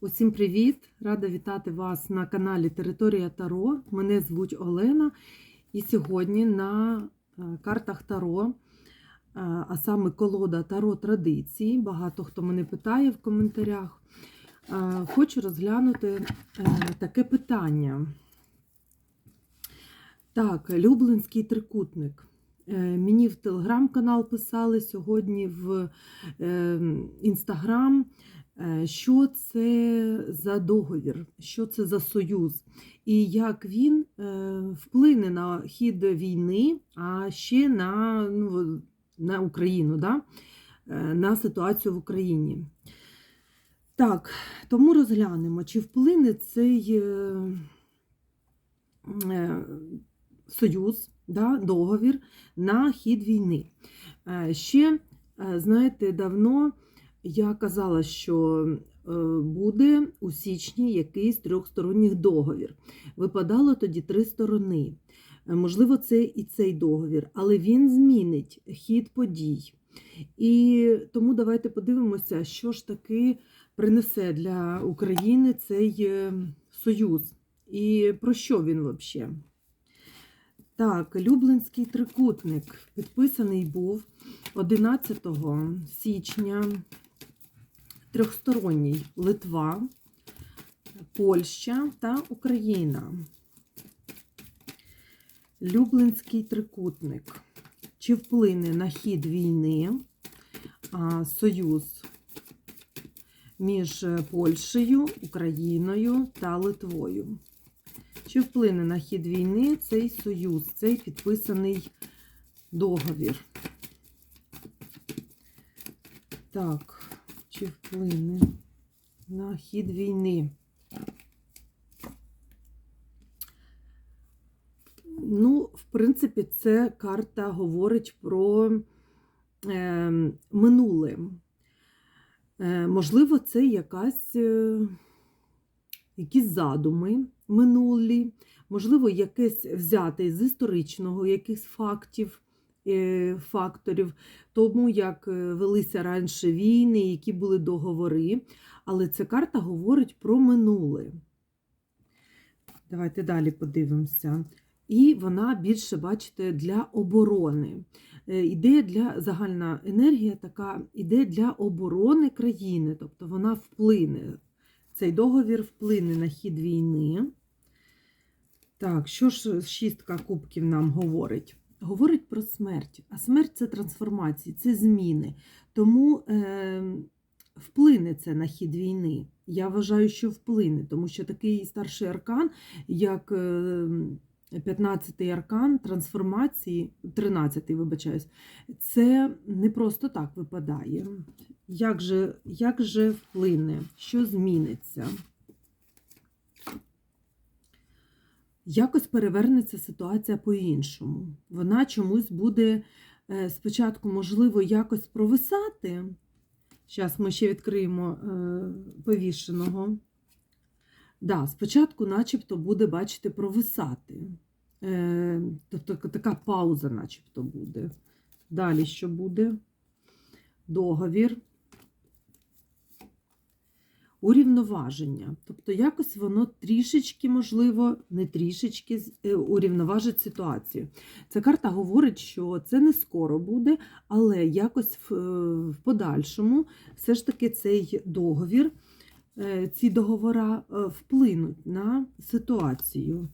Усім привіт! Рада вітати вас на каналі Територія Таро. Мене звуть Олена. І сьогодні на е, картах Таро, е, а саме колода Таро традиції. Багато хто мене питає в коментарях. Е, Хочу розглянути таке питання. Так, Люблинський трикутник. Мені в телеграм-канал писали сьогодні в інстаграм. Е, Що це за договір, що це за союз, і як він е, вплине на хід війни, а ще на, ну, на Україну, да? е, на ситуацію в Україні. Так, тому розглянемо, чи вплине цей союз, да, договір на хід війни. Ще, знаєте, давно. Я казала, що е, буде у січні якийсь трьохсторонній договір. Випадало тоді три сторони. Е, Можливо, це і цей договір, але він змінить хід подій. І тому давайте подивимося, що ж таки принесе для України цей е, союз. І про що він взагалі? Так, Люблинський трикутник підписаний був 11 січня трьохсторонній Литва, Польща та Україна. Люблинський трикутник. Чи вплине на хід війни а, союз між Польщею, Україною та Литвою? Чи вплине на хід війни цей союз, цей підписаний договір? Так, чи на хід війни? Ну, в принципі, це карта говорить про е, минуле. Е, можливо, це якась, е, якісь задуми минулі, можливо, якесь взяте з історичного якихось фактів, факторів, тому як е, велися раніше війни, які були договори. Але ця карта говорить про минуле. Давайте далі подивимося. І вона більше, бачите, для оборони. Е, Іде для загальна енергія така іде для оборони країни, тобто вона вплине. Цей договір вплине на хід війни. Так, що ж шістка кубків нам говорить? Говорить про смерть. А смерть це трансформації, це зміни. Тому е, вплине це на хід війни. Я вважаю, що вплине, тому що такий старший аркан, як. Е, 15-й аркан трансформації, 13-й, вибачаюсь, це не просто так випадає. Як же, як же вплине, що зміниться? Якось перевернеться ситуація по-іншому. Вона чомусь буде е, спочатку, можливо, якось провисати. Зараз ми ще відкриємо е, повішеного. Да, спочатку, начебто, буде, бачите, провисати. Е, тобто така пауза, начебто, буде. Далі що буде? Договір. Урівноваження. Тобто, якось воно трішечки, можливо, не трішечки е, урівноважить ситуацію. Ця карта говорить, що це не скоро буде, але якось в, в подальшому все ж таки цей договір ці договори вплинуть на ситуацію.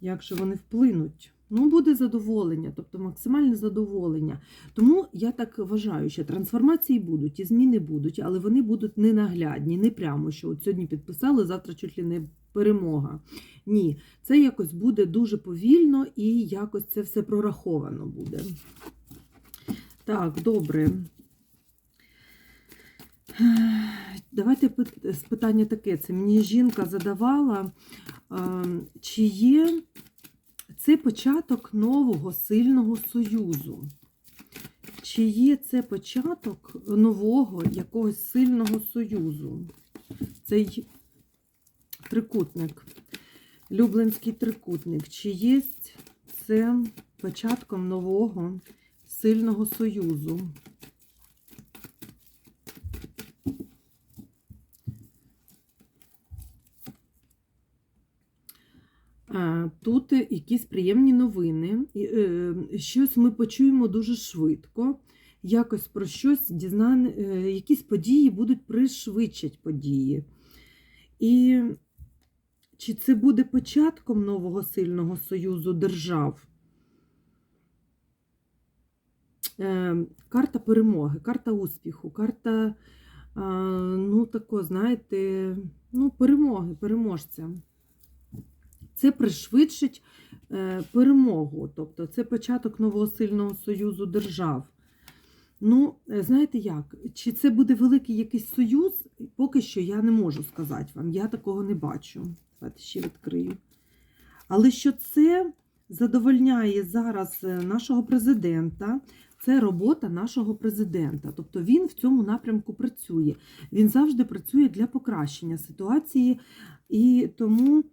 Як же вони вплинуть? Ну, буде задоволення, тобто максимальне задоволення. Тому я так вважаю, що трансформації будуть і зміни будуть, але вони будуть не наглядні, не прямо, що от сьогодні підписали, завтра чуть ли не перемога. Ні, це якось буде дуже повільно і якось це все прораховано буде. Так, добре. Давайте питання таке. Це мені жінка задавала, чи є це початок нового сильного союзу? Чи є це початок нового якогось сильного союзу? Цей трикутник, Люблинський трикутник, чи є це початком нового сильного союзу? – Тут якісь приємні новини, е, щось ми почуємо дуже швидко, якось про щось дізна... е, якісь події будуть пришвидшать події. І чи це буде початком нового сильного союзу держав? Е, Карта перемоги, карта успіху, карта, ну, тако, знаєте, ну, перемоги, переможця. Це пришвидшить е, перемогу, тобто це початок нового сильного союзу держав. Ну, е, знаєте як? Чи це буде великий якийсь союз? Поки що я не можу сказати вам. Я такого не бачу. Давайте ще відкрию. Але що це задовольняє зараз е, нашого президента, це робота нашого президента. Тобто він в цьому напрямку працює. Він завжди працює для покращення ситуації. І тому,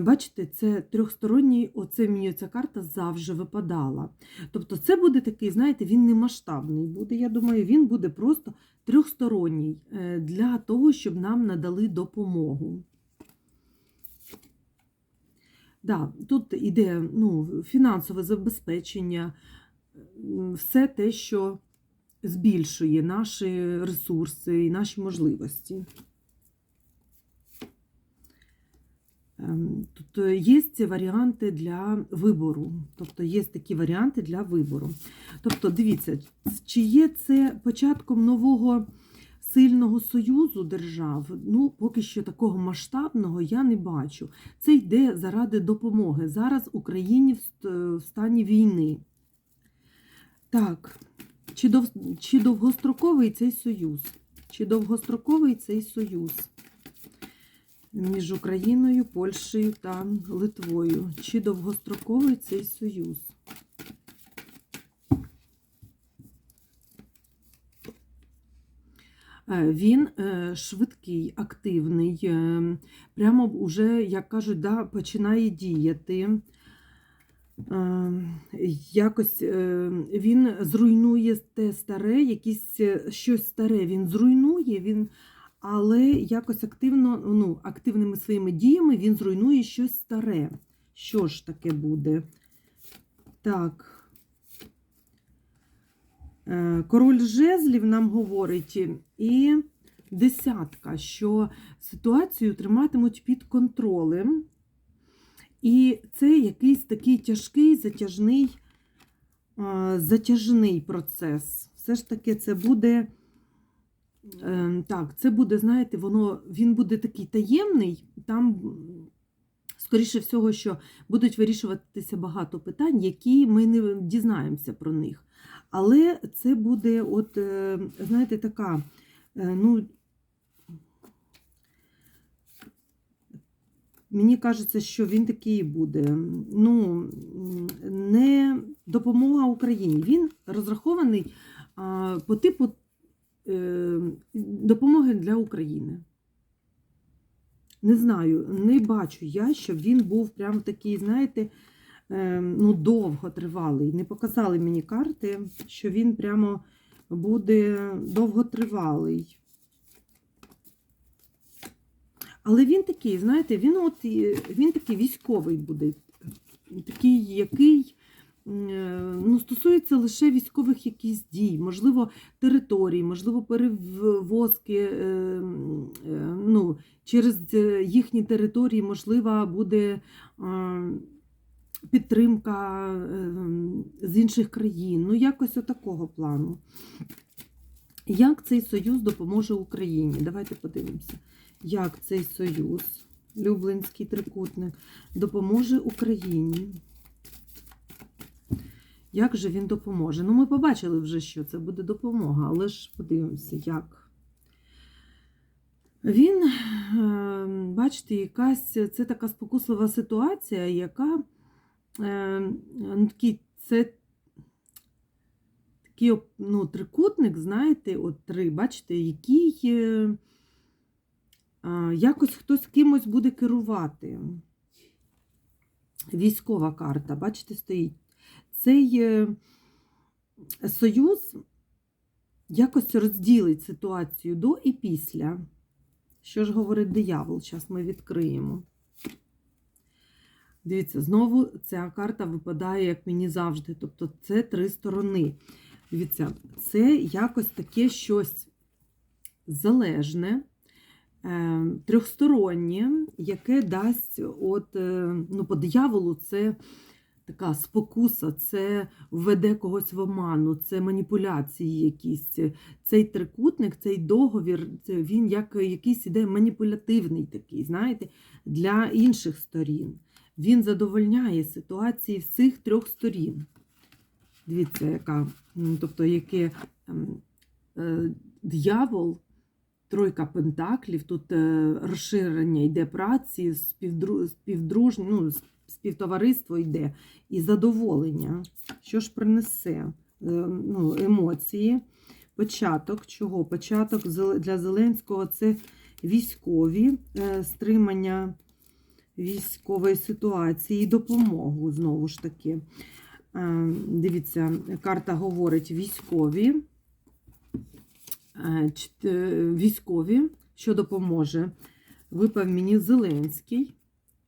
бачите, це трьохсторонній, оце мені ця карта завжди випадала. Тобто, це буде такий, знаєте, він не масштабний буде. Я думаю, він буде просто трьохсторонній е, для того, щоб нам надали допомогу. Да, тут іде ну, фінансове забезпечення, все те, що збільшує наші ресурси і наші можливості. Тут е, є варіанти для вибору. Тобто є такі варіанти для вибору. Тобто, дивіться, чи є це початком нового сильного союзу держав? Ну, поки що такого масштабного я не бачу. Це йде заради допомоги. Зараз Україні в в стані війни. Так, чи довгостроковий цей союз? Чи довгостроковий цей союз? Між Україною, Польщею та Литвою. Чи довгостроковий цей союз? Е, Він е, швидкий, активний, е, прямо вже, як кажуть, да, починає діяти. Якось він зруйнує те старе, якісь щось старе він зруйнує, він але якось активно, ну, активними своїми діями він зруйнує щось старе. Що ж таке буде? Так. Е, Король жезлів нам говорить, і десятка, що ситуацію триматимуть під контролем. І це якийсь такий тяжкий, затяжний, е, затяжний процес. Все ж таки, це буде. Ем, Так, це буде, знаєте, воно, він буде такий таємний, там, скоріше всього, що будуть вирішуватися багато питань, які ми не дізнаємося про них. Але це буде, от, е, знаєте, така, е, ну, мені кажеться, що він такий буде. Ну, не допомога Україні. Він розрахований по типу допомоги для України. Не знаю, не бачу я, щоб він був прям такий, знаєте, е, ну, довготривалий. Не показали мені карти, що він прямо буде довготривалий. Але він такий, знаєте, він от він такий військовий буде, такий, який е, ну, стосується лише військових якісь дій, можливо, територій, можливо, перевозки е, е, ну, через е, їхні території, можливо, буде е, підтримка е, з інших країн. Ну, якось отакого плану. Як цей союз допоможе Україні? Давайте подивимося, як цей союз, Люблинський трикутник, допоможе Україні. Як же він допоможе? Ну, ми побачили вже, що це буде допомога, але ж подивимося, як. Він, е, бачите, якась це така спокуслива ситуація, яка е, ну, такий, це такий ну, трикутник, знаєте, от три, бачите, який е, якось хтось кимось буде керувати. Військова карта, бачите, стоїть. Цей е, союз якось розділить ситуацію до і після. Що ж говорить диявол? Зараз ми відкриємо. Дивіться, знову ця карта випадає, як мені завжди. Тобто це три сторони. Дивіться, це якось таке щось залежне, е, трьохстороннє, яке дасть, от, е, ну, по дияволу, це така спокуса, це введе когось в оману, це маніпуляції якісь. Цей трикутник, цей договір, він як якийсь іде маніпулятивний такий, знаєте, для інших сторін. Він задовольняє ситуації всіх трьох сторін. Дивіться, яка, тобто, яке ем, е, дьявол, тройка пентаклів, тут е, розширення йде праці, співдру, співдруж, ну, співтовариство йде і задоволення. Що ж принесе? Е, ну, емоції. Початок чого? Початок для Зеленського це військові е, стримання військової ситуації і допомогу знову ж таки. Е, Дивіться, карта говорить військові, військові, що допоможе. Випав мені Зеленський.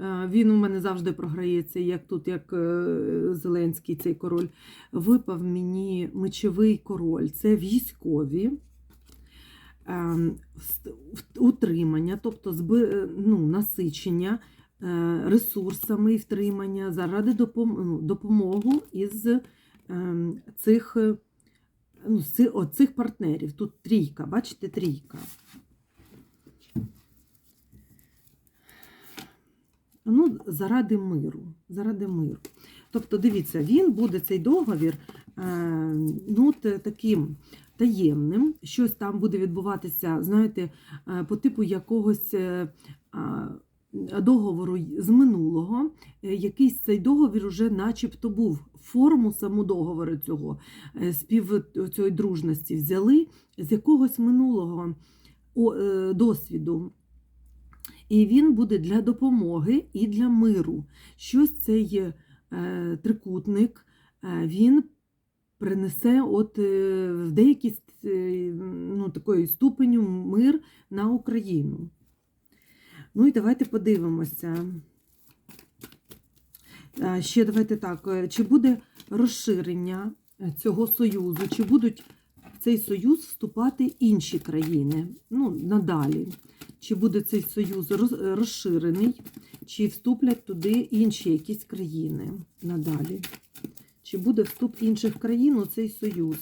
Е, Він у мене завжди програється, як тут, як е, Зеленський, цей король. Випав мені мечовий король. Це військові. Ем, Утримання, тобто е, ну, насичення ресурсами і втримання заради ну, допомогу із ем, цих, ну, оцих партнерів. Тут трійка, бачите, трійка. Ну, заради миру. Заради миру. Тобто, дивіться, він буде цей договір е, ну, таким таємним, щось там буде відбуватися, знаєте, е, по типу якогось е, договору з минулого. Е, Якийсь цей договір уже начебто був. Форму саму договору цього е, спів цієї дружності взяли з якогось минулого е, досвіду. І він буде для допомоги і для миру. Щось цей е, трикутник е, він принесе от е, в деякій ну, такої ступеню мир на Україну. Ну і давайте подивимося. Ще давайте так, чи буде розширення цього союзу, чи будуть в цей союз вступати інші країни ну, надалі. Чи буде цей союз розширений, чи вступлять туди інші якісь країни надалі? Чи буде вступ інших країн у цей союз?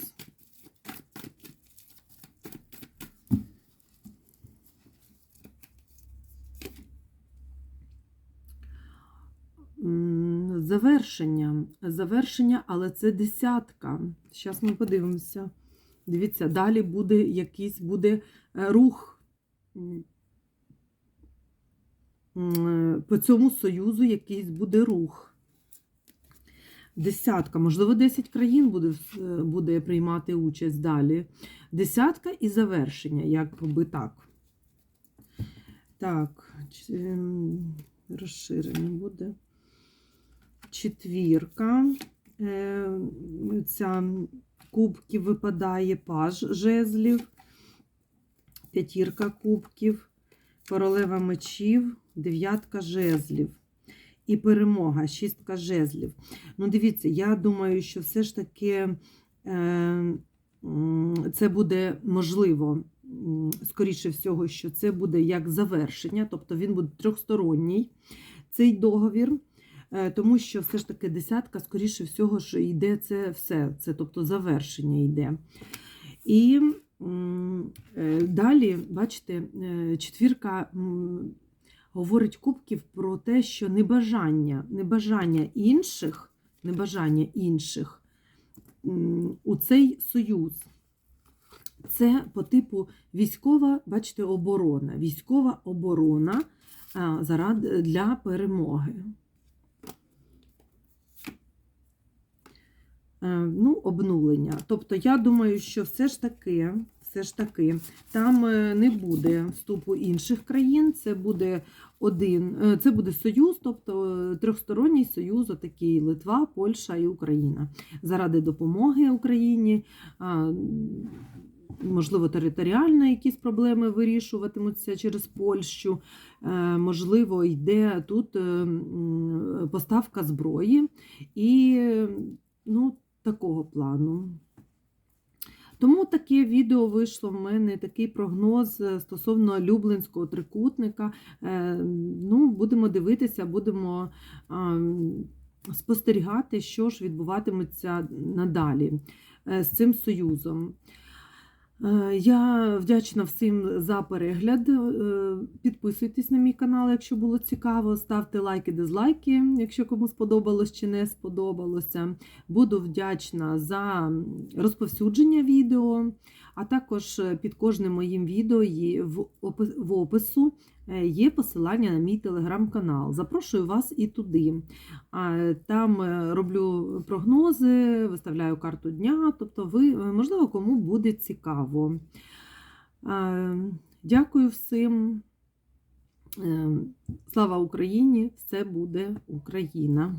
Завершення. Завершення, але це десятка. Зараз ми подивимося. Дивіться, далі буде якийсь буде е, рух. М, По цьому союзу якийсь буде рух. Десятка, можливо, 10 країн буде, буде приймати участь далі. Десятка і завершення, як би так. Так, ем, розширення буде. Четвірка. Е, Ця кубків випадає паж жезлів. П'ятірка кубків, королева мечів, дев'ятка жезлів. І перемога, шістка жезлів. Ну, дивіться, я думаю, що все ж таки е, це буде можливо, скоріше всього, що це буде як завершення, тобто він буде трьохсторонній, цей договір. Е, Тому що все ж таки десятка, скоріше всього, що йде це все, це тобто завершення йде. І далі, бачите, е, четвірка говорить кубків про те, що небажання, небажання інших, небажання інших у цей союз. Це по типу військова, бачите, оборона. Військова оборона для перемоги. Ну, обнулення. Тобто, я думаю, що все ж таки, все ж таки, там е, не буде вступу інших країн. Це буде один, е, це буде союз, тобто е, трьохсторонній союз, отакий Литва, Польща і Україна. Заради допомоги Україні. можливо, територіально якісь проблеми вирішуватимуться через Польщу. Е, Можливо, йде тут е, поставка зброї і ну, такого плану. Тому таке відео вийшло в мене, такий прогноз е, стосовно Люблинського трикутника. Е, Ну, будемо дивитися, будемо спостерігати, що ж відбуватиметься надалі е, з цим союзом. Е, Я вдячна всім за перегляд. Е, Підписуйтесь на мій канал, якщо було цікаво. Ставте лайки, дизлайки, якщо кому сподобалось чи не сподобалося. Буду вдячна за розповсюдження відео, а також під кожним моїм відео в опису є посилання на мій телеграм-канал. Запрошую вас і туди. Там е, роблю прогнози, виставляю карту дня, тобто ви, е, можливо, кому буде цікаво. Дякую всім. Е, Слава Україні! Все буде Україна!